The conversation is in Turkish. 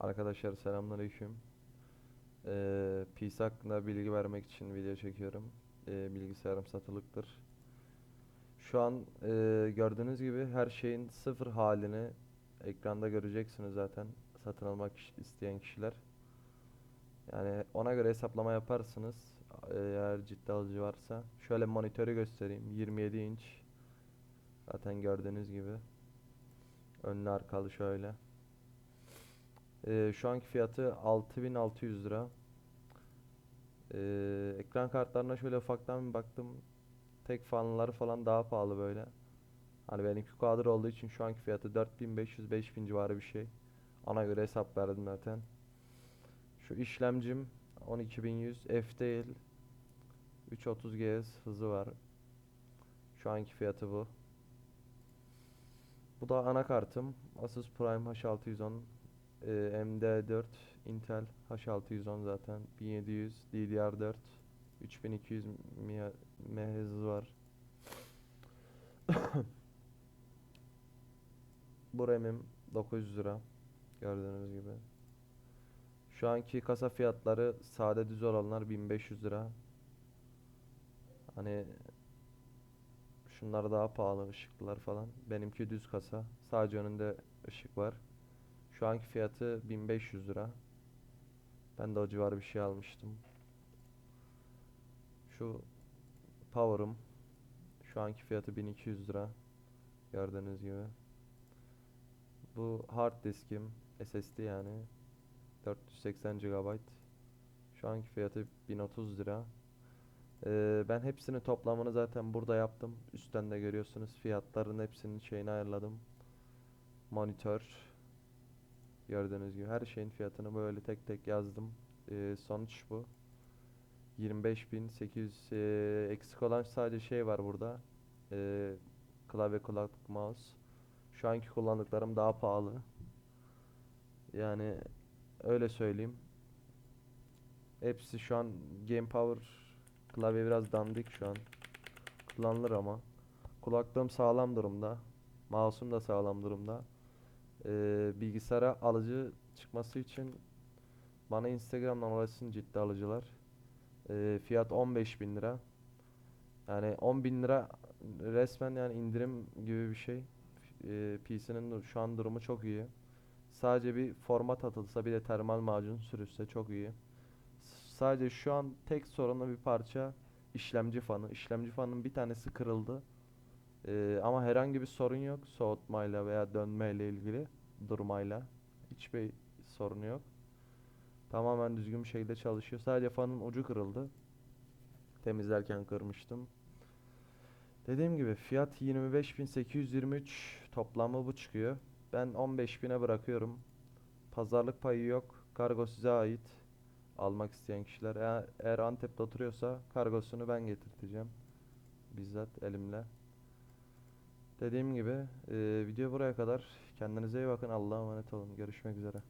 Arkadaşlar selamünaleyküm. Ee, PC hakkında bilgi vermek için video çekiyorum. Ee, bilgisayarım satılıktır. Şu an e, gördüğünüz gibi her şeyin sıfır halini ekranda göreceksiniz zaten satın almak isteyen kişiler. Yani ona göre hesaplama yaparsınız. Eğer ciddi alıcı varsa. Şöyle monitörü göstereyim. 27 inç. Zaten gördüğünüz gibi. Önlü arkalı şöyle. Ee, şu anki fiyatı 6600 lira. Ee, ekran kartlarına şöyle ufaktan bir baktım. Tek fanları falan daha pahalı böyle. Hani benimki quad olduğu için şu anki fiyatı 4500-5000 civarı bir şey. Ona göre hesap verdim zaten. Şu işlemcim 12100 F değil. 330 GHz hızı var. Şu anki fiyatı bu. Bu da anakartım. Asus Prime H610 ee, MD4 Intel H610 zaten 1700 DDR4 3200 MHz var. Bu RAM'im 900 lira gördüğünüz gibi. Şu anki kasa fiyatları sade düz olanlar 1500 lira. Hani şunlar daha pahalı ışıklılar falan. Benimki düz kasa. Sadece önünde ışık var. Şu anki fiyatı 1500 lira. Ben de o civar bir şey almıştım. Şu power'ım şu anki fiyatı 1200 lira. Gördüğünüz gibi. Bu hard diskim SSD yani 480 GB. Şu anki fiyatı 1030 lira. Ee, ben hepsini toplamını zaten burada yaptım. Üstten de görüyorsunuz. Fiyatların hepsinin şeyini ayarladım. Monitör. Gördüğünüz gibi her şeyin fiyatını böyle tek tek yazdım. Ee, sonuç bu. 25.800 ee, eksik olan sadece şey var burada. Ee, klavye kulaklık mouse. Şu anki kullandıklarım daha pahalı. Yani öyle söyleyeyim. Hepsi şu an Game Power klavye biraz dandik şu an. Kullanılır ama. Kulaklığım sağlam durumda. Mouse'um da sağlam durumda. Ee, bilgisayara alıcı çıkması için bana Instagram'dan ulaşsın ciddi alıcılar. Ee, fiyat 15.000 lira. Yani 10.000 lira resmen yani indirim gibi bir şey. Ee, PC'nin şu an durumu çok iyi. Sadece bir format atılsa bir de termal macun sürülse çok iyi. Sadece şu an tek sorunlu bir parça işlemci fanı. İşlemci fanının bir tanesi kırıldı. Ee, ama herhangi bir sorun yok soğutmayla veya dönmeyle ilgili durmayla. Hiçbir sorunu yok. Tamamen düzgün bir şekilde çalışıyor. Sadece fanın ucu kırıldı. Temizlerken kırmıştım. Dediğim gibi fiyat 25.823 toplamı bu çıkıyor. Ben 15.000'e bırakıyorum. Pazarlık payı yok. Kargo size ait. Almak isteyen kişiler. Eğer, eğer Antep'te oturuyorsa kargosunu ben getirteceğim. Bizzat elimle. Dediğim gibi e, video buraya kadar. Kendinize iyi bakın. Allah'a emanet olun. Görüşmek üzere.